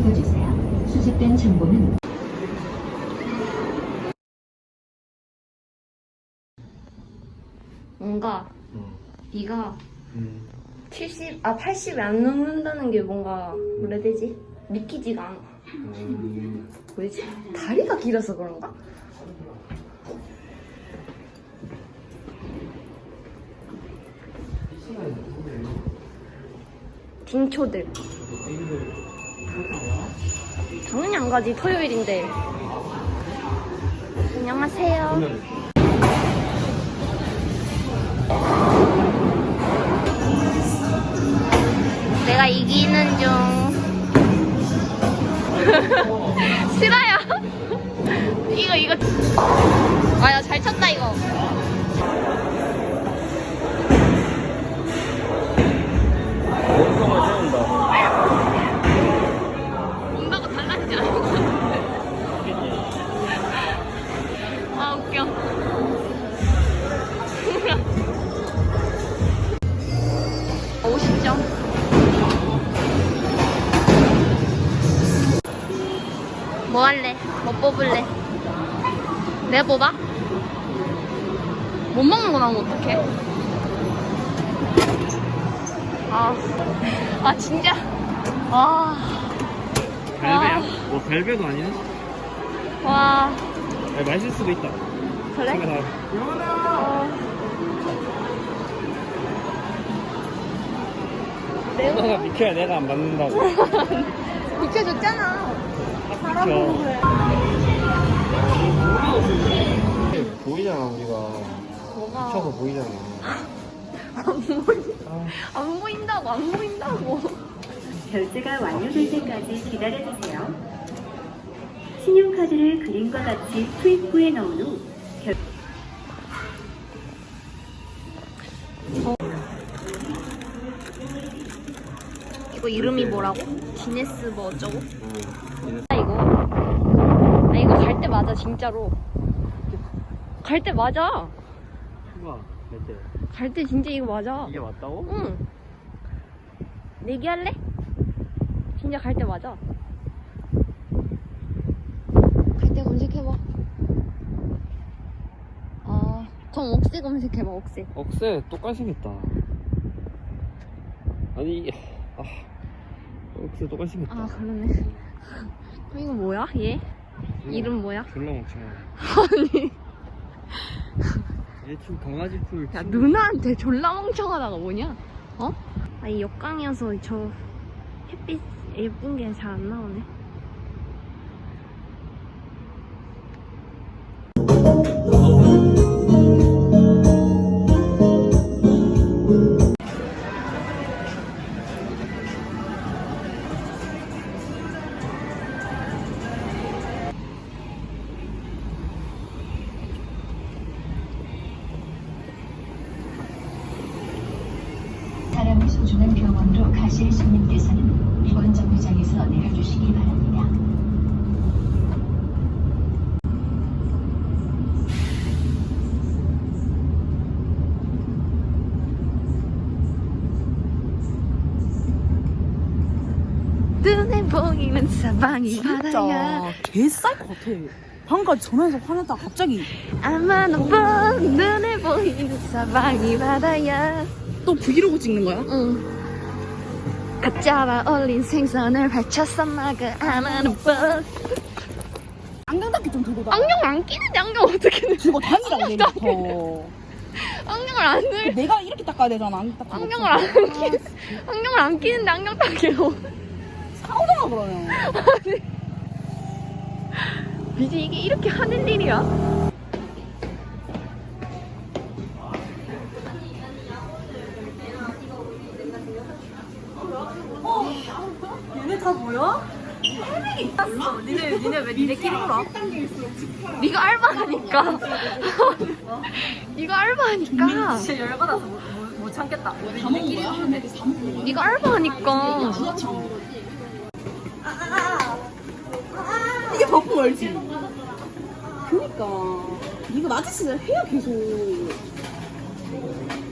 지켜주세요. 수집된 정보는 뭔가 어. 네가 음. 70, 아 80이 안 넘는다는 게 뭔가 뭐라 해야 되지? 믿기지가 않아. 음. 왜지? 다리가 길어서 그런가? 빙초들. 당연히 안 가지. 토요일인데. 안녕하세요. 내가 이기는 중. 싫어요. 이거 이거. 아야 잘 쳤다 이거. 몸통을 세운다. 뭐 할래? 뭐 뽑을래? 내가 뽑아? 못 먹는 거 나오면 어떡해? 아, 아 진짜. 아. 갈배야? 뭐 갈배도 아니네? 와, 아니, 맛있을 수도 있다. 그래? 어, 너가 비켜야 내가 안 맞는다고. 비켜줬잖아. 비켜. 보이잖아 우리가. 뭐가? 비켜서 보이잖아. 안 보인, 안 보인다고, 안 보인다고. 결제가 완료될 때까지 기다려주세요. 신용카드를 그림과 같이 투입구에 넣은 후 결... 이거 이름이 뭐라고? 기네스 뭐 어쩌고? 응. 아, 이거. 아, 갈때 맞아, 진짜로. 갈 때 맞아. 휴가 몇 대? 갈 때 진짜 이거 맞아. 이게 맞다고? 응. 내기할래? 진짜 갈 때 맞아. 갈 때 검색해봐. 아, 그럼 옥새 검색해봐, 옥새. 억새 똑같이 생겼다. 아니 아 억새 똑같이 생겼다. 아, 그러네. 어, 이거 뭐야, 얘? 이름 뭐야? 졸라 멍청해. 아니. 얘 지금 강아지 풀. 야, 친구. 누나한테 졸라 멍청하다가 뭐냐? 어? 아, 이 역광이어서 저 햇빛 예쁜 게 잘 안 나오네. 소중한 경험으로 가실 손님께서는 이번 정류장에서 내려주시기 바랍니다. 눈에 보이는 사방이 바다야. 진짜 개쌀 것 같아. 방금까지 전화해서 화냈다 갑자기 아마 너본 눈에 보이는 사방이 바다야. 또 브이로그 찍는 거야? 응. 갓 잡아 올린 생선을 발쳤어 막그 아마 너본 안경 닦기 좀 들고 다. 안경 안 끼는데 안경 어떻게 내? 들고 다니라고 내부터. 안경을 안 들. 내가 이렇게 닦아야 되잖아. 안경 닦고. 안경을 안 끼. 안경을 안 끼는데 안경 닦이로. 사오잖아 그러면. 이제 이게 이렇게 하는 일이야? 뭐야? 니네 니네 왜 니네끼리 놀아? 네가 알바하니까. 이거 알바하니까. 진짜 열받아서 못, 못, 못 참겠다. 니네끼리 하면 돼. 네가 알바하니까. 이게 바쁜 알지? 그니까 낮에 진짜 해야 계속.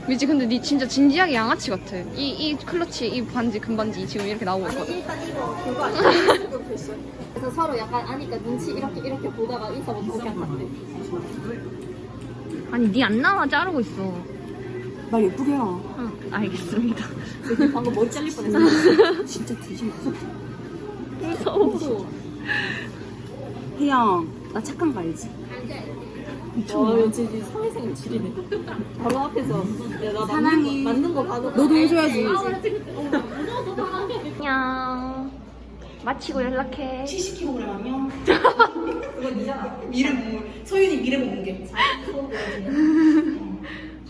미지 근데 니 진짜 진지하게 양아치 같아. 이 이 클러치 이 반지 금반지 지금 이렇게 나오고 있거든. 일단 이거 그거 아니야? 그래서 서로 약간 아니까 눈치 이렇게 이렇게 보다가 인사부터 그냥 갔대. 아니 니 안 나와 자르고 있어. 나 예쁘게 해라. 응 알겠습니다. 방금 머리 잘릴 뻔했어. 진짜 뒤집어. 무서워. 혜영, 나 착한 거 알지? 와, 왠지 사회생활 지리네. 바로 앞에서 야, 나 사랑해. 만든 거, 만든 거 봐도 너도 해줘야지. 안녕. 마치고 연락해. 70kg 안녕. 그건 니잖아. 미래 몸물. 소윤이 미래 몸무게.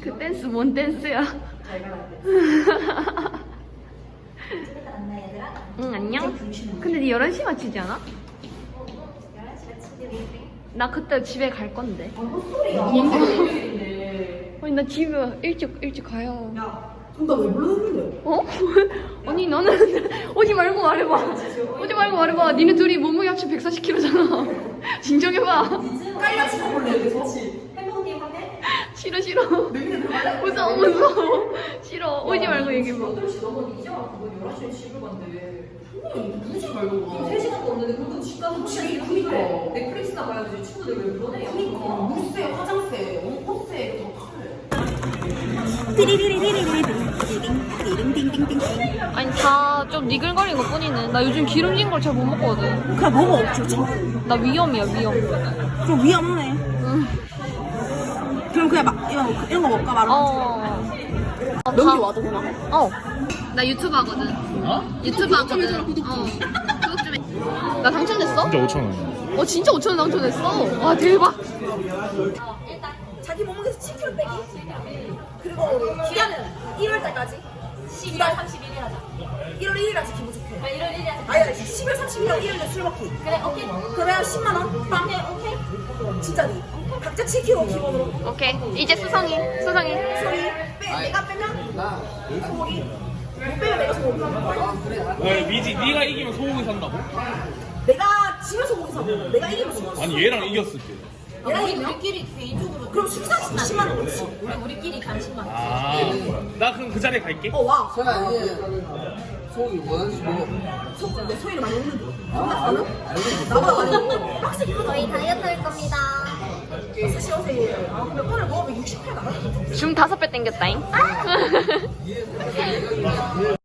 그 댄스 뭔 댄스야? 응 안녕. 근데 니 11시 맞추지 않아? 나 그때 집에 갈 건데. 아니 나 집에 일찍 일찍 가야. 그럼 나왜 불렀는데? 어? 아니 나는 오지 말고 말해봐. 오지 말고 말해봐. 니네 둘이 몸무게 합치 140kg잖아. 진정해봐. 깔려서 가볼래 여기서? 싫어 싫어. 무서워 무서워. 싫어. 오지 말고 얘기해봐. 집이 그니까. 넷플릭스나 봐야지. 친구들 왜 그러네? 그니까. 물세, 화장세, 아니 다 좀 니글거린 것 뿐이네. 나 요즘 기름진 걸 잘 못 먹거든. 그냥 먹어, 좋죠. 나 위험이야 위험. 그럼 위험하네. 응. 그럼 그냥 막, 이런, 이런 거 먹까 말아. 어. 다- 와도 되나? 어. 나 유튜브 하거든. 어? 유튜브 하거든. 어. 구독 좀 해. 나 당첨됐어? 진짜 5천 원. 어 진짜 5천 원 당첨됐어. 와 대박. 자기 몸무게에서 7kg 빼기 그리고 기간은 1월 달까지? 12월 31일 하자. 1월 1일 하자 기분 좋게. 1월 1일 하자. 아니 12월 31일 1일에 술 먹기. 그래 오케이. 그러면 10만 원? 빵? 오케이 오케이. 진짜니 각자 7kg 기본으로. 오케이. 이제 수성이. 수성이. 소리 빼 내가 빼면 소고기. 못 빼면 내가 소고기 왜 미지? 네가 이기면 소고기 산다고? 내가 지면 소고기 사고 내가 이기면 소고기 아니 얘랑 이겼을 때. 얘가 이기면 우리끼리 개인적으로 그럼 술 사서 10만 원 그렇지 우리끼리 간식만 아, 나 그럼 그 자리에 갈게. 어와 소연아 이제 소고기 원하는 지 먹어 속, 내 소희를 많이 먹는데. 나 가능? 나보다 많이 먹어. 빡세게 끓여. 저희 다이어트 할 겁니다. 사실 어제 아, 몇 번을 먹으면 60회 나가거든. 중 다섯 배 땡겼다잉.